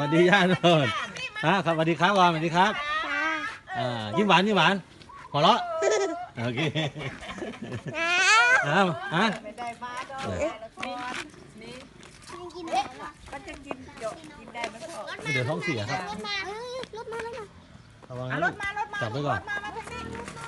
วัสดีย่าโนนอ่ครับสวัสดีครับวามสวัสดีครับอ่ายิ้มหวานยิ้มหวานหัวเราะโอเคอ้าวฮะเดี๋ยวท้องเสียครับรถมา รถมา รถมารมามงมาจัมาว้มาอน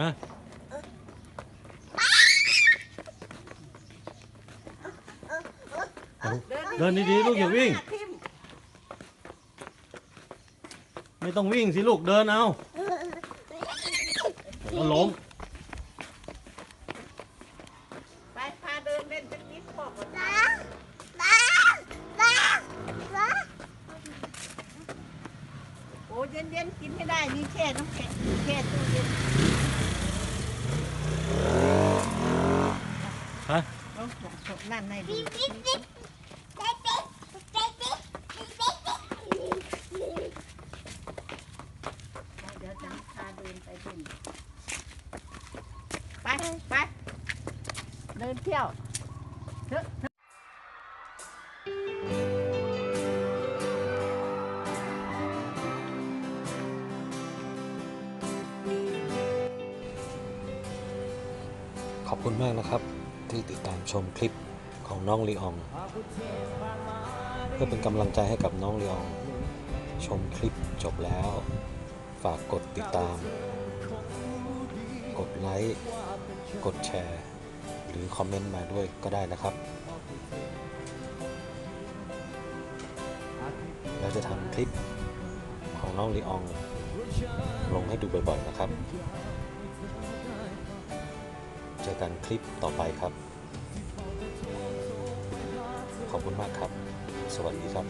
ฮะเอาเดินดีๆลูกอย่าวิ่งทิ่มไม่ต้องวิ่งสิลูกเดินเอาก็ล้มไปพาเดินเล่นสักนิดพ่อก่อนน้าน้าน้าน้าโอ้เย็นเย็นๆกินให้ได้มีแช่น้ำแข็งแช่ตู้เย็น Hả? Đi, đi, đi. ขอบคุณมากนะครับ ที่ติดตามชมคลิปของน้องลีออง เพื่อเป็นกำลังใจให้กับน้องลีออง ชมคลิปจบแล้ว ฝากกดติดตาม กดไลค์ กดแชร์ หรือคอมเมนต์มาด้วยก็ได้นะครับ เราจะทำคลิปของน้องลีออง ลงให้ดูบ่อยๆนะครับ เจอกันคลิปต่อไปครับ ขอบคุณมากครับ สวัสดีครับ